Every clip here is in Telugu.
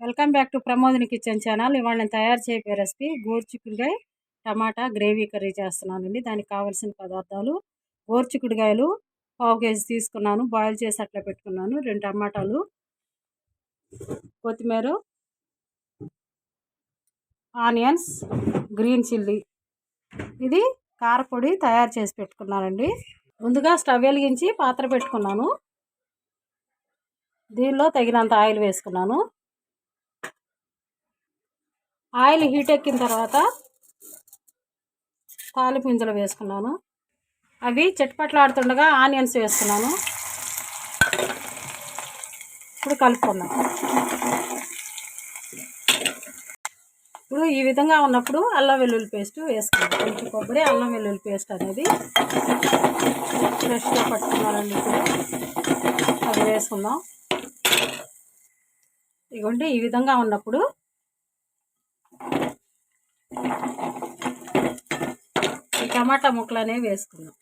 Welcome back to Pramodini kitchen channel. ఇవాళ నేను తయారు చేయబోయే రెసిపీ గోరుచిక్కుడుగాయ టమాటా గ్రేవీ కర్రీ చేస్తున్నానండి. దానికి కావాల్సిన పదార్థాలు గోరుచిక్కుడుగాయలు పావు కేజీ తీసుకున్నాను. బాయిల్ చేసి అట్లా పెట్టుకున్నాను. రెండు టమాటాలు కొత్తిమీర ఆనియన్స్ గ్రీన్ చిల్లీ. ఇది కారపొడి తయారు చేసి పెట్టుకున్నానండి. ముందుగా స్టవ్ వెలిగించి పాత్ర పెట్టుకున్నాను. దీనిలో తగినంత ఆయిల్ వేసుకున్నాను. ఆయిల్ హీట్ ఎక్కిన తర్వాత తాలిపు గింజలు వేసుకున్నాను. అవి చెట్పట్లాడుతుండగా ఆనియన్స్ వేసుకున్నాను. ఇప్పుడు కలుపుకున్నాం ఇప్పుడు ఈ విధంగా ఉన్నప్పుడు అల్లం వెల్లుల్లి పేస్ట్ వేసుకున్నాం కొంచెం కొబ్బరి అల్లం వెల్లుల్లి పేస్ట్ అనేది ఫ్రెష్గా పట్టుకున్నానండి ఇప్పుడు. అది వేసుకుందాం. ఇదిగోండి ఈ విధంగా ఉన్నప్పుడు టమాటా ముక్కలు అనేవి వేసుకుందాం.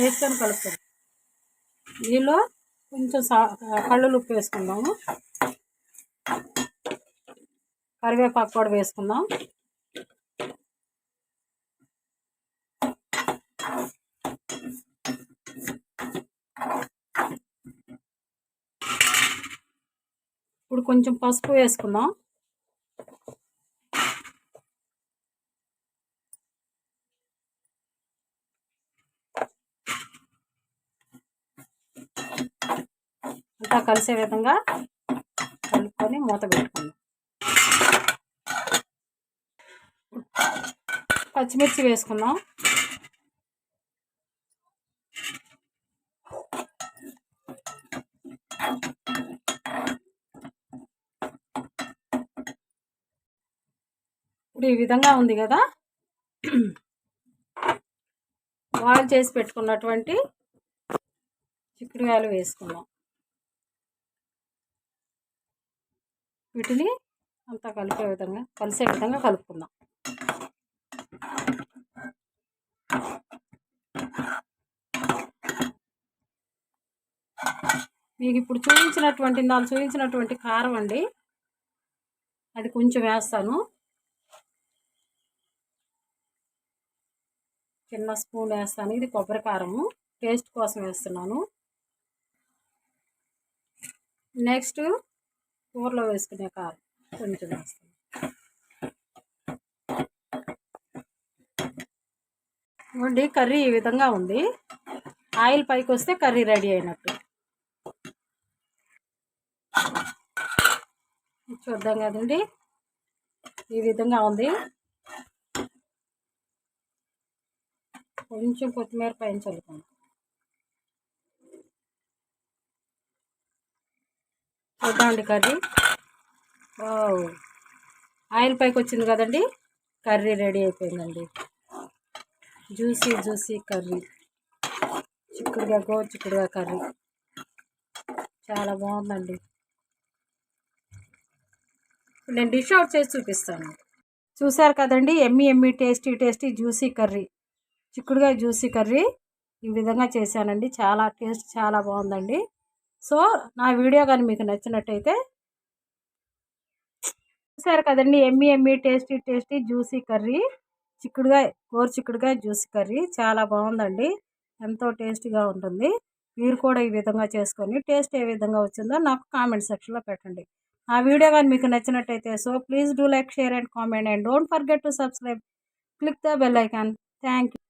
వేసుకొని కలుపుతాం దీనిలో కొంచెం సా కళ్ళు ఉప్పు వేసుకుందాము. కరివేపాకు కూడా వేసుకుందాం. ఇప్పుడు కొంచెం పసుపు వేసుకుందాం. అంతా కలిసే విధంగా కలుపుకొని మూత పెట్టుకుందాం. పచ్చిమిర్చి వేసుకుందాం. ఇప్పుడు ఈ విధంగా ఉంది కదా? బాయిల్ చేసి పెట్టుకున్నటువంటి చిక్కుడుకాయలు వేసుకున్నాం వీటిని అంతా కలిపే విధంగా కలిసే విధంగా కలుపుకుందాం. మీకు ఇప్పుడు చూపించినటువంటి నాలుగు చూపించినటువంటి కారం అండి. అది కొంచెం వేస్తాను. చిన్న స్పూన్ వేస్తాను. ఇది కొబ్బరి కారము టేస్ట్ కోసం వేస్తున్నాను. నెక్స్ట్ కూరలో వేసుకునే కారం కొంచెం వేస్తాను. ఇవ్వండి కర్రీ ఈ విధంగా ఉంది. ఆయిల్ పైకి వస్తే కర్రీ రెడీ అయినట్టు. చూద్దాం కదండి. ఈ విధంగా ఉంది. కొంచెం కొత్తిమీర పైన చల్లుకోండి చూద్దామండి కర్రీ. ఆయిల్ పైకి వచ్చింది కదండి కర్రీ రెడీ అయిపోయిందండి. Juicy juicy curry. చిక్కుడుగా గో చిక్కుడుగా కర్రీ. చాలా బాగుందండి. నేను డిష్ అవుట్ చేసి చూపిస్తాను. చూసారు కదండి yummy yummy tasty tasty juicy curry. చిక్కుడుగా juicy curry ఈ విధంగా చేశానండి. చాలా టేస్ట్ చాలా బాగుందండి. సో నా వీడియో కానీ మీకు నచ్చినట్టయితే చూసారు కదండి yummy yummy tasty tasty juicy curry. చిక్కుడుగా గోరు చిక్కుడుగా జ్యూసీ కర్రీ చాలా బాగుందండి. ఎంతో టేస్టీగా ఉంటుంది. మీరు కూడా ఈ విధంగా చేసుకొని టేస్ట్ ఏ విధంగా వచ్చిందో నాకు కామెంట్ సెక్షన్లో పెట్టండి. ఆ వీడియో కానీ మీకు నచ్చినట్టయితే so please do like share and comment and don't forget to subscribe. Click the bell icon. Thank you